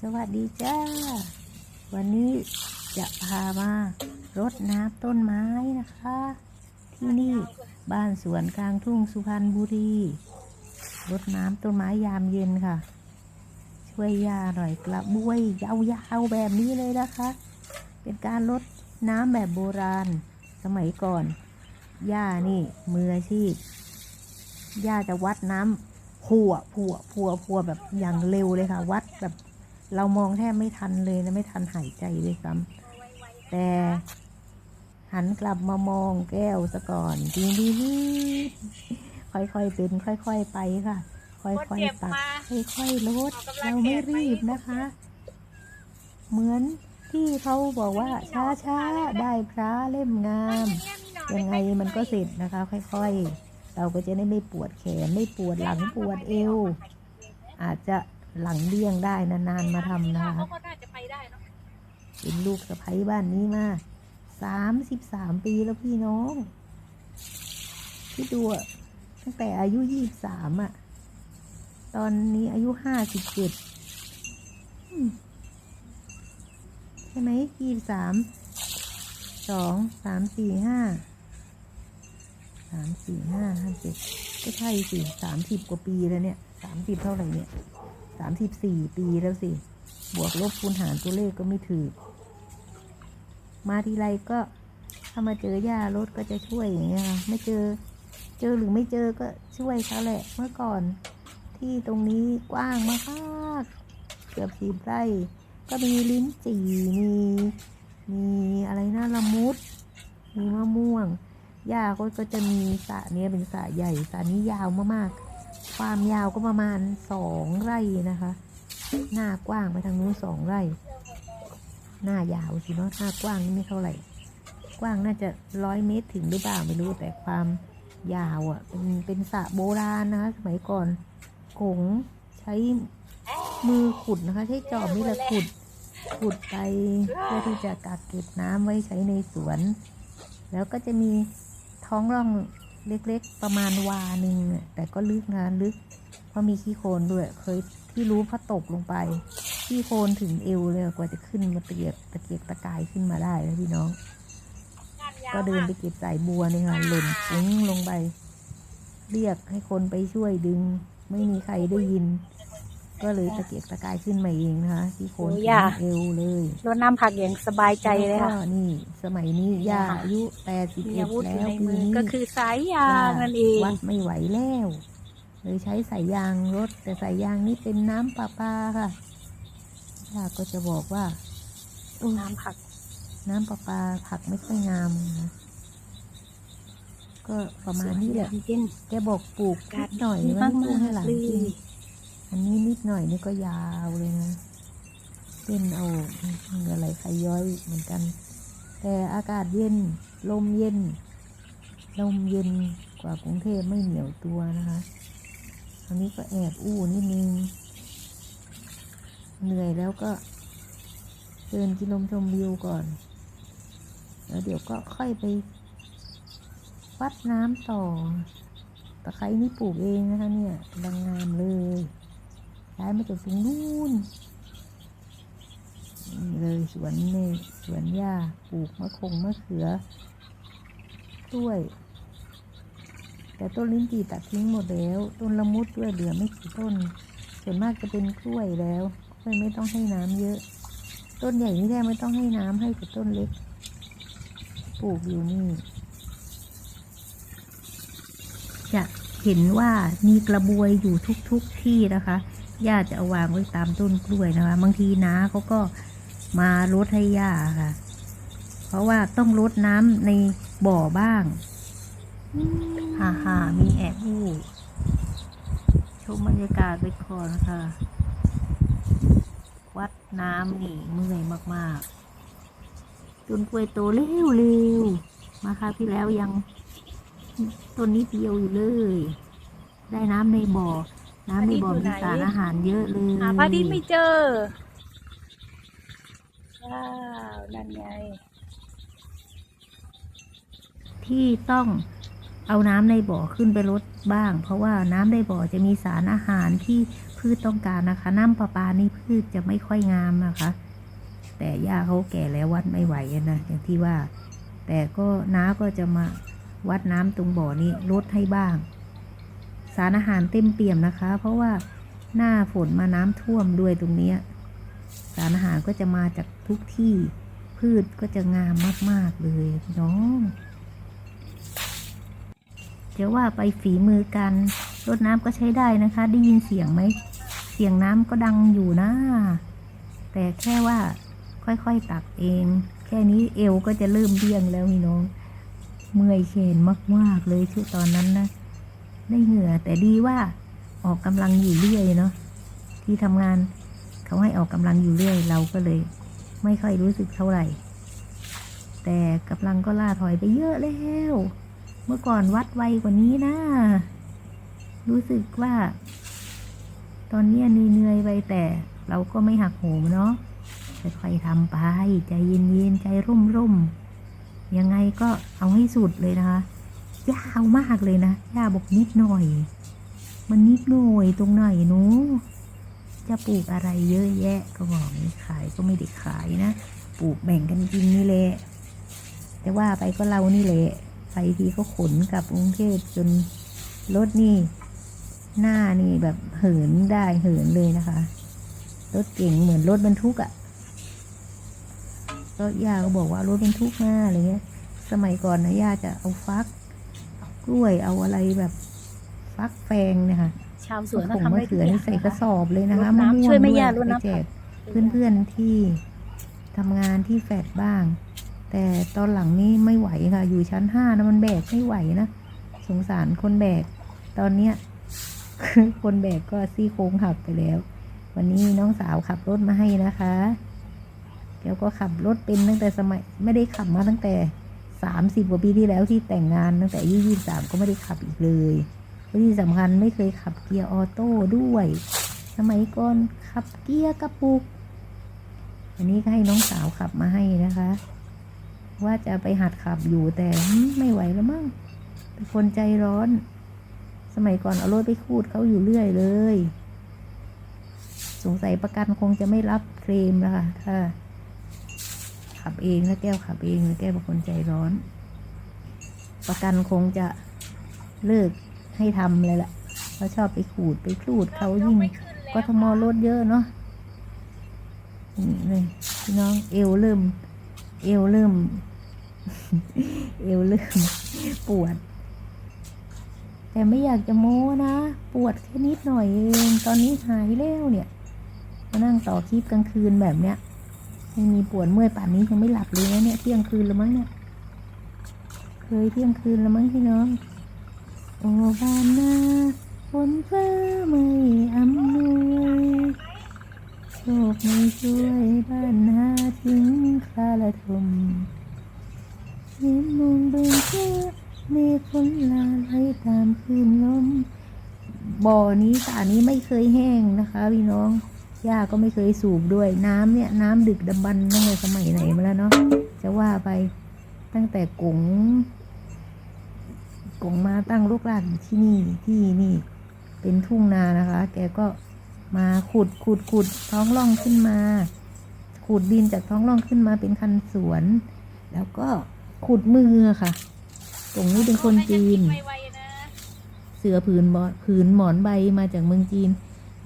สวัสดีจ้า วันนี้จะพามารดน้ำต้นไม้นะคะ ที่นี่บ้านสวนกลางทุ่งสุพรรณบุรีรดน้ำต้นไม้ยามเย็นค่ะ ช่วยยาหน่อยกระบวยยาวๆแบบนี้เลยนะคะ เป็นการรดน้ำแบบโบราณสมัยก่อนย่านี่มืออาชีพย่าจะวัดน้ำผัวผัวผัวผัวแบบอย่างเร็วเลยค่ะ วัดแบบ เรามองแทบไม่ทันเลยนะไม่ทันหายใจเลยซ้ำแต่ หันกลับมามองแก้วซะก่อนดีดีดีค่อยๆเป็น ค่อย ๆ ไปค่ะ ค่อยๆตักค่อยๆลดเราไม่รีบนะคะ เหมือนที่เขาบอกว่าช้าๆได้พระเล่มงาม ยังไงมันก็เสร็จนะคะ ค่อย ๆ เราก็จะได้ไม่ปวดแขนไม่ปวดหลังปวดเอว อาจจะ หลังเลี่ยงได้นานๆมาทำนะคะเขาก็น่าจะไปได้เนาะเป็นลูกสะใภ้บ้านนี้มาสามสิบสามปีแล้วพี่น้องที่ดูอะตั้งแต่อายุยี่สามอะตอนนี้อายุห้าสิบเจ็ดใช่ไหมยี่สามสองสามสี่ห้าสามสี่ห้าห้าเจ็ดก็ใช่สิสามสิบกว่าปีแล้วเนี่ยสามสิบเท่าไหร่เนี่ย สามสิบสี่ปีแล้วสิ บวกลบคูณหารตัวเลขก็ไม่ถือ มาทีไรก็ถ้ามาเจอย่ารถก็จะช่วยอย่างเงี้ยค่ะไม่เจอ เจอหรือไม่เจอก็ช่วยเขาแหละ เมื่อก่อน ที่ตรงนี้กว้างมากเกือบสิบไร่ ก็มีลิ้นจี่มีมีอะไรนะละมุด มีมะม่วงย่าก็ก็จะมีสระเนี้ยเป็นสระใหญ่สระนี้ยาวมากๆ ความยาวก็ประมาณสองไร่นะคะ หน้ากว้างไปทางนู้นสองไร่ หน้ายาวสิเนาะหน้ากว้างนี่ไม่เท่าไหร่ กว้างน่าจะร้อยเมตรถึงหรือเปล่าไม่รู้แต่ความยาวอะ่ะเป็นเป็นสระโบราณนะคะ สมัยก่อนกงใช้มือขุดนะคะ ใช้จอบนี่แหละขุดขุดไปเพื่อที่จะกักเก็บน้ำไว้ใช้ในสวน แล้วก็จะมีท้องร่อง เล็กๆ ประมาณวาหนึ่งแต่ก็ลึกนะลึก เพราะมีขี้โคลนด้วย เคยที่รู้เพราะตกลงไปขี้โคลนถึงเอวเลยกว่าจะขึ้นมาตะเกียบตะเกียบตะกายขึ้นมาได้นะพี่น้อง ก็เดินไปเก็บสายบัวนี่ค่ะหล่นฟุ้งลงไป เรียกให้คนไปช่วยดึง ไม่มีใครได้ยิน ก็เลยตะเกียกตะกายขึ้นมาเองนะคะที่โคนถึงเอวเลยรดน้ำผักอย่างสบายใจเลยค่ะ แวก็นี่สมัยนี้ย่าอายุแปดสิบมีเอ็ดอาวุธอยู่แล้วในปีมือนี้ก็คือสายยางนั่นเองวัดไม่ไหวแล้วเลยใช้สายยางรถ แต่สายยางนี่เป็นน้ำประปาค่ะย่าก็จะบอกว่าอุ๊ยน้ำผักน้ำประปาผักไม่ค่อยงามนะก็ประมาณนี้แหละเย็นแกบอกปลูกนิดหน่อยมากไม่มาปลูกให้หลานเลกินย อันนี้นิดหน่อยนี่ก็ยาวเลยนะเป็นเอาเหงื่อไหลใครย้อยเหมือนกัน แต่อากาศเย็นลมเย็น ลมเย็นกว่ากรุงเทพไม่เหนียวตัวนะคะ อันนี้ก็แอบอู้นิดนึง เหนื่อยแล้วก็เดินกินลมชมวิวก่อน แล้วเดี๋ยวก็ค่อยไปวัดน้ำต่อตะไคร้นี่ปลูกเองนะคะเนี่ยกำลังงามเลย ย้ายมาจากตรงนู้นเลยสวนนี่สวนหญ้าปลูกมะคงมะเขือกล้วย แต่ต้นลิ้นจี่ตัดทิ้งหมดแล้ว ต้นละมุดด้วยเหลือไม่กี่ต้น ส่วนมากจะเป็นกล้วยแล้วกล้วยไม่ต้องให้น้ำเยอะ ต้นใหญ่นี่แทบไม่ต้องให้น้ำให้แต่ต้นเล็ก ปลูกอยู่นี่จะเห็นว่ามีกระบวยอยู่ทุกๆทที่นะคะ ย่าจะเอาวางไว้ตามต้นกล้วยนะคะ บางทีน้าเขาก็มารดให้ย่าค่ะ เพราะว่าต้องรดน้ำในบ่อบ้างฮ่าฮ่ามีแอบอู้ชมบรรยากาศไปก่อนค่ะ วัดน้ำนี่เมื่อยมากๆต้นกล้วยโตเร็วๆ มาค่ะที่แล้วยังต้นนี้เดียวอยู่เลย ได้น้ำในบ่อ น้ำในบ่อมีสารอาหารเยอะเลยหาพระอาทิตย์ไม่เจอว้าวนั่นไง ที่ต้องเอาน้ำในบ่อขึ้นไปลดบ้าง เพราะว่าน้ำในบ่อจะมีสารอาหารที่พืพืชต้องการนะคะ น้ำประปานี่พืชจะไม่ค่อยงามนะคะ แต่ย่าเขาแก่แล้ววัดไม่ไหวอะนะอย่างที่ว่า แต่ก็น้าก็จะมาวัดน้ำตรงบ่อนี้ลดให้บ้าง สารอาหารเต็มเปี่ยมนะคะ เพราะว่าหน้าฝนมาน้ำท่วมด้วยตรงนี้ สารอาหารก็จะมาจากทุกที่พืชก็จะงามมาก ๆ เลยน้องจะว่าไปฝีมือกันรดน้ำก็ใช้ได้นะคะ ได้ยินเสียงไหม เสียงน้ำก็ดังอยู่นะ แต่แค่ว่าค่อยๆตักเอง แค่นี้เอวก็จะเริ่มเบี้ยงแล้วพี่น้อง เมื่อยเขนมาก ๆ เลยช่วงตอนนั้นนะ ได้เหงื่อแต่ดีว่าออกกำลังอยู่เรื่อยเนาะที่ทำงานเขาให้ออกกำลังอยู่เรื่อย เราก็เลย ไม่ค่อยรู้สึกเท่าไหร่ แต่กำลังก็ล่าถอยไปเยอะแล้ว เมื่อก่อนวัดไวกว่านี้นะ รู้สึกว่า ตอนนี้เหนื่อยไปแต่ เราก็ไม่หักโหมเนาะค่อยๆทำไปใจเย็นๆใจร่มๆยังไงก็เอาให้สุดเลยนะคะ ยาวมากเลยนะย่าบอกนิดหน่อย มันนิดหน่อยตรงไหนหนูจะปลูกอะไรเยอะแยะก็บอกไม่ขายก็ไม่ได้ขายนะ ปลูกแบ่งกันกินนี่แหละแต่ว่าไปก็เรานี่แหละไปทีก็ขนกลับกรุงเทพจนรถนี่ หน้านี่แบบเหินได้เหินเลยนะคะ รถเก่งเหมือนรถบรรทุกอะ่ะก็ย่าก็บอกว่ารถบรรทุกหน้าอะไรเงี้ย สมัยก่อนนะย่าจะเอาฟัก กล้วยเอาอะไรแบบฟักแฟงเนี่ยค่ะชาวสวนก็ผงทำมะได้ทุเขืกออย่านี่งใส่กระนะคะสอบเลยนะคะรดน้ำมะม่วงช่วยแม่ด้ย่ารดน้ำไปแจกเพื่อนๆที่ทำงานที่แฟดบ้าง แต่ตอนหลังนี้ไม่ไหวค่ะ อยู่ชั้นห้านะมันแบกไม่ไหวนะสงสารคนแบก ตอนเนี้ย คนแบกก็ซี่โครงหักไปแล้ว วันนี้น้องสาวขับรถมาให้นะคะแกก็ขับรถเป็นตั้งแต่สมัยไม่ได้ขับมาตั้งแต่ สามสิบกว่าปีที่แล้วที่แต่งงานตั้งแต่อายุยี่สามก็ไม่ได้ขับอีกเลยที่สำคัญไม่เคยขับเกียร์ออโต้ด้วยสมัยก่อนขับเกียร์กระปุก อันนี้ก็ให้น้องสาวขับมาให้นะคะ ว่าจะไปหัดขับอยู่แต่ไม่ไหวแล้วมั้งเป็นคนใจร้อน สมัยก่อนเอารถไปคูดเขาอยู่เรื่อยเลย สงสัยประกันคงจะไม่รับเคลมแล้วค่ะถ้า ขับเองแล้วแก้วขับเองแล้วแก้วเป็นคนใจร้อน ประกันคงจะเลิกให้ทำเลยแหละเพราะชอบไปขูดไปคลูดเขายิ่งกทมรถเยอะเนาะนี่เลยพี่น้องเอวเริ่ม เอวเริ่ม เอวเริ่ม ปวด แต่ไม่อยากจะโม้นะ ปวดแค่นิดหน่อยเอง ตอนนี้หายแล้วเนี่ย มานั่งต่อคลิปกลางคืนแบบเนี้ย ไม่มีปวดเมื่อยป่านนี้ยังไม่หลับเลยนะเนี่ยเที่ยงคืนแล้วมั้งเนี่ย เคยเที่ยงคืนแล้วมั้งพี่น้อง โอ้บ้านนาฝนฟ้าไม่อำนวยโชคไม่ช่วยบ้านนาถึงคาละทมเห็นมองเบิ่งเจ้าเมฆฝนลาไหลตามคืนลมบ่อนี้สระนี้ไม่เคยแห้งนะคะพี่น้อง ย่าก็ไม่เคยสูบด้วยน้ำเนี่ยน้ำดึกดำบรรพ์ตั้งแต่สมัยไหนมาแล้วเนาะจะว่าไปตั้งแต่กงกงมาตั้งลูกหลานที่นี่ที่นี่ เป็นทุ่งนานะคะ แกก็มาขุดขุดขุดท้องร่องขึ้นมาขุดดินจากท้องร่องขึ้นมาเป็นคันสวน แล้วก็ขุดมือค่ะกงนี้เป็นคนจีน เสือผืนบอผืนหมอนใบมาจากเมืองจีน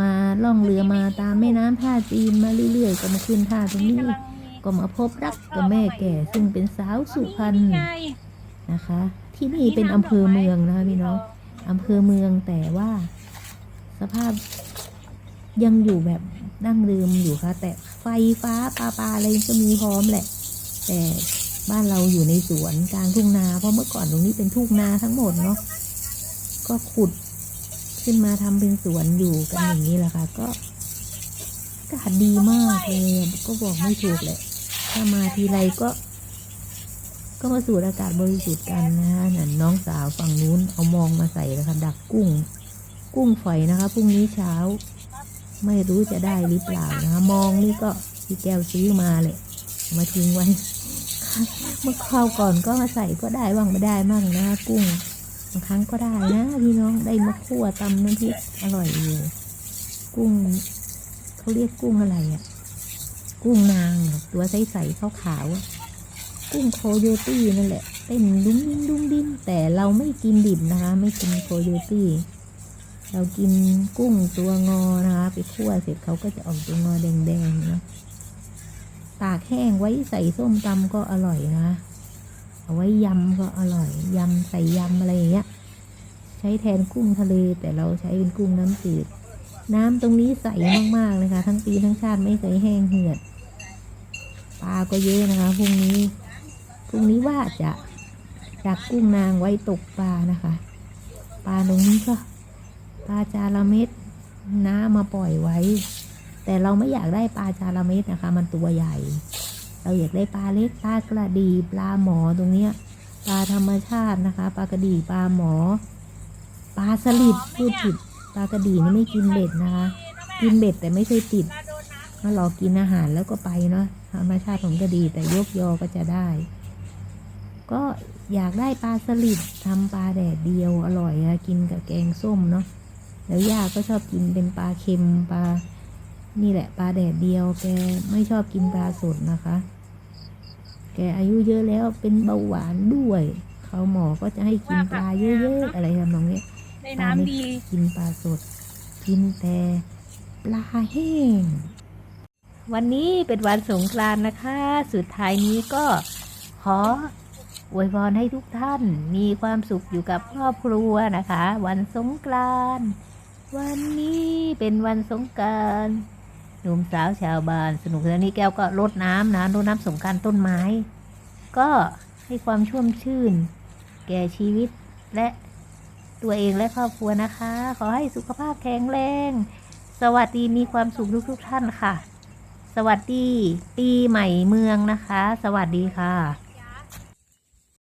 มาล่องเรือมาตามแม่น้ำท่าจีนมาเรื่อยๆ ก็มาขึ้นท่าตรงนี้ ก็มาพบรักกับแม่แก่ ซึ่งเป็นสาวสุพรรณนะคะ ที่นี่เป็นอำเภอเมืองนะคะพี่น้องอำเภอเมืองแต่ว่า สภาพยังอยู่แบบดั้งเดิมอยู่ค่ะ แต่ไฟฟ้าปลาปลาอะไรก็มีพร้อมแหละ แต่บ้านเราอยู่ในสวนกลางทุ่งนา เพราะเมื่อก่อนตรงนี้เป็นทุ่งนาทั้งหมดเนาะก็ขุด ขึ้นมาทำเป็นสวนอยู่กันอย่างนี้แหละค่ะ ก็อากาศดีมากเลยก็บอกไม่ถูกแหละถ้ามาทีไรก็ ก็มาสูดอากาศบริสุทธิ์กันนะฮะนั่นน้องสาวฝั่งนู้นเอามองมาใส่แล้วค่ะดักกุ้ง กุ้งฝอยนะคะพรุ่งนี้เช้า ไม่รู้จะได้หรือเปล่านะคะมองนี่ก็พี่แก้วซื้อมาเลยมาทิ้งไว้เมื่อคราวก่อนก็มาใส่ก็ได้บ้างไม่ได้บ้างนะคะกุ้ง บางครั้งก็ได้นะพี่น้องได้มาคั่วตำน้ำพริกอร่อยอยู่กุ้งเขาเรียกกุ้งอะไรอะ่ะ กุ้งนางตัวใสๆขาวๆอะกุ้งโคโยตี้นั่นแหละเต้นดุ้งดิ้งดุ้งดิ้งแต่เราไม่กินดิบนะคะ ไม่กินโคโยตี้เรากินกุ้งตัวงอนะคะไปคั่วเสร็จเขาก็จะออกตัวงอแดงๆเนาะตากแห้งไว้ใส่ส้มตำก็อร่อยนะ เอาไว้ยำก็อร่อยยำใส่ยำอะไรอย่างเงี้ย ใช้แทนกุ้งทะเลแต่เราใช้เป็นกุ้งน้ำจืด น้ำตรงนี้ใสมากๆเลยค่ะทั้งปีทั้งชาติไม่เคยแห้งเหือดปลาก็เยอะนะคะพรุ่งนี้พรุ่งนี้ว่าจะจากกุ้งนางไว้ตกปลานะคะ ปลาตรงนี้ก็ปลาจาระเม็ดน้ามาปล่อยไว้ แต่เราไม่อยากได้ปลาจาระเม็ดนะคะ มันตัวใหญ่ เราอยากได้ปลาเล็กปลากระดีปลาหมอตรงเนี้ยปลาธรรมชาตินะคะ ปลากระดีปลาหมอ ปลาสลิดพูดผิดปลากระดีนี่ไม่กินเบ็ดนะคะ กินเบ็ดแต่ไม่เคยติดมารอกินอาหารแล้วก็ไปเนาะธรรมชาติของกระดีแต่ยกยอก็จะได้ ก็อยากได้ปลาสลิดทำปลาแดดเดียวอร่อยอะกินกับแกงส้มเนาะแล้วย่าก็ชอบกินเป็นปลาเค็มปลานี่แหละปลาแดดเดียวแกไม่ชอบกินปลาสดนะคะ แกอายุเยอะแล้วเป็นเบาหวานด้วยเขาหมอก็จะให้กินปลาเยอะๆอะไรทำนองนี้ได้น้ำดีกินปลาสด กินแต่ปลาแห้ง วันนี้เป็นวันสงกรานต์นะคะ สุดท้ายนี้ก็ขออวยพรให้ทุกท่านมีความสุขอยู่กับครอบครัวนะคะ วันสงกรานต์วันนี้เป็นวันสงกรานต์ หนุ่มสาวชาวบ้านสนุกสนานนี้แก้วก็รดน้ำนะรดน้ำสงการต้นไม้ ก็ให้ความชุ่มชื่น แก่ชีวิตและตัวเองและครอบครัวนะคะ ขอให้สุขภาพแข็งแรง สวัสดีมีความสุขทุกทุกท่านค่ะ สวัสดีปีใหม่เมืองนะคะ สวัสดีค่ะ